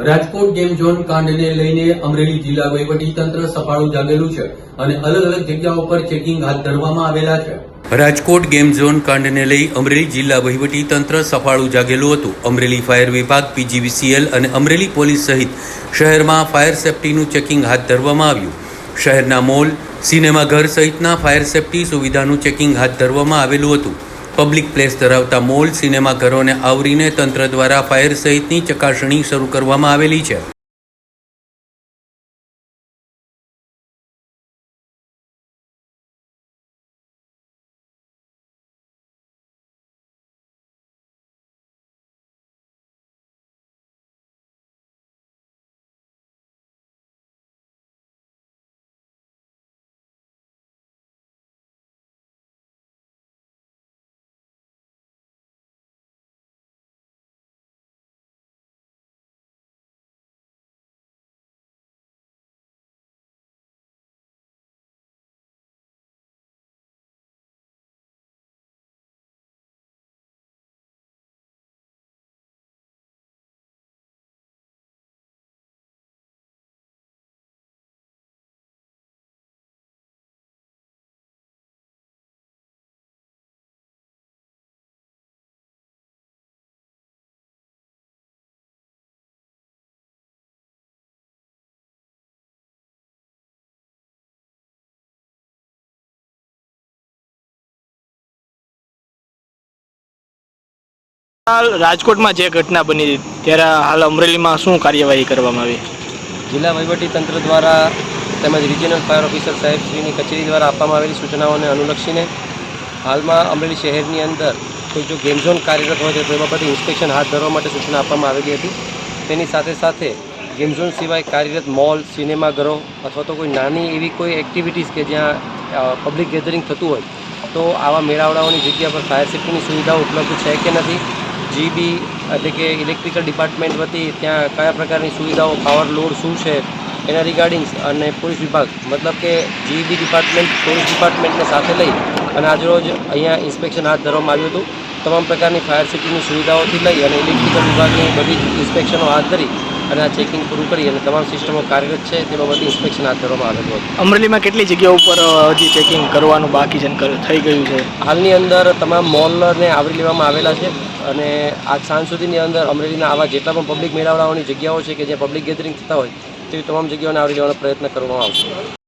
Rajkot game zone કાંડને લઈને અમરેલી જિલ્લા વહીવટીતંત્ર સફાળું જાગેલું છે અને અલગ અલગ જગ્યાઓ પર ચેકિંગ હાથ ધરવામાં આવેલા છે. રાજકોટ ગેમ ઝોન કાંડને લઈ અમરેલી જિલ્લા વહીવટીતંત્ર સફાળું જાગેલું હતું. અમરેલી ફાયર વિભાગ, પીજીવીસીએલ અને અમરેલી પોલીસ સહિત શહેરમાં ફાયર સેફટીનું ચેકિંગ હાથ ધરવામાં આવ્યું. શહેરના મોલ, સિનેમાઘર સહિતના ફાયર સેફટી સુવિધાનું ચેકિંગ હાથ ધરવામાં આવેલું હતું. પબ્લિક પ્લેસ ધરાવતા મોલ સિનેમાઘરોને આવરીને તંત્ર દ્વારા ફાયર સહિતની ચકાસણી શરૂ કરવામાં આવેલી છે. હાલ રાજકોટમાં જે ઘટના બની ત્યારે હાલ અમરેલીમાં શું કાર્યવાહી કરવામાં આવી? જિલ્લા તંત્ર દ્વારા તેમજ રિજિયનલ ફાયર ઓફિસર સાહેબશ્રીની કચેરી દ્વારા આપવામાં આવેલી સૂચનાઓને અનુલક્ષીને હાલમાં અમરેલી શહેરની અંદર કોઈ જો ગેમ ઝોન કાર્યરત હોય છે, તો એ બાબતે ઇન્સ્પેક્શન હાથ ધરવા માટે સૂચના આપવામાં આવેલી હતી. તેની સાથે સાથે ગેમ ઝોન સિવાય કાર્યરત મોલ સિનેમાઘરો અથવા તો કોઈ નાની એવી કોઈ એક્ટિવિટીઝ કે જ્યાં પબ્લિક ગેધરિંગ થતું હોય, તો આવા મેળાવડાઓની જગ્યા પર ફાયર સેફ્ટીની સુવિધાઓ ઉપલબ્ધ છે કે નથી? જીબી એટલે કે ઇલેક્ટ્રિકલ ડિપાર્ટમેન્ટ વતી ત્યાં કયા પ્રકારની સુવિધાઓ પાવર લોડ શું છે, એના રિગાર્ડિંગ અને પોલીસ વિભાગ. મતલબ કે જીબી ડિપાર્ટમેન્ટ પોલીસ ડિપાર્ટમેન્ટને સાથે લઈ અને આજરોજ અહીંયા ઇન્સ્પેક્શન હાથ ધરવામાં આવ્યું હતું. તમામ પ્રકારની ફાયર સેફ્ટીની સુવિધાઓથી લઈ અને ઇલેક્ટ્રિકલ વિભાગની બધી ઇન્સ્પેક્શનો હાથ ધરી અને આ ચેકિંગ પૂરું કરી અને તમામ સિસ્ટમો કાર્યરત છે તે બાબતે ઇન્સ્પેક્શન હાથ ધરવામાં આવેલું હતું અમરેલીમાં કેટલી જગ્યા ઉપર હજી ચેકિંગ કરવાનું બાકી છે થઈ ગયું છે? હાલની અંદર તમામ મોલને આવરી લેવામાં આવેલા છે અને આજ સાંજ સુધીની અંદર અમરેલીના આવા જેટલા પણ પબ્લિક મેળાવડાઓની જગ્યાઓ છે કે જ્યાં પબ્લિક ગેધરિંગ થતા હોય તેવી તમામ જગ્યાઓને આવરી લેવાનો પ્રયત્ન કરવામાં આવશે.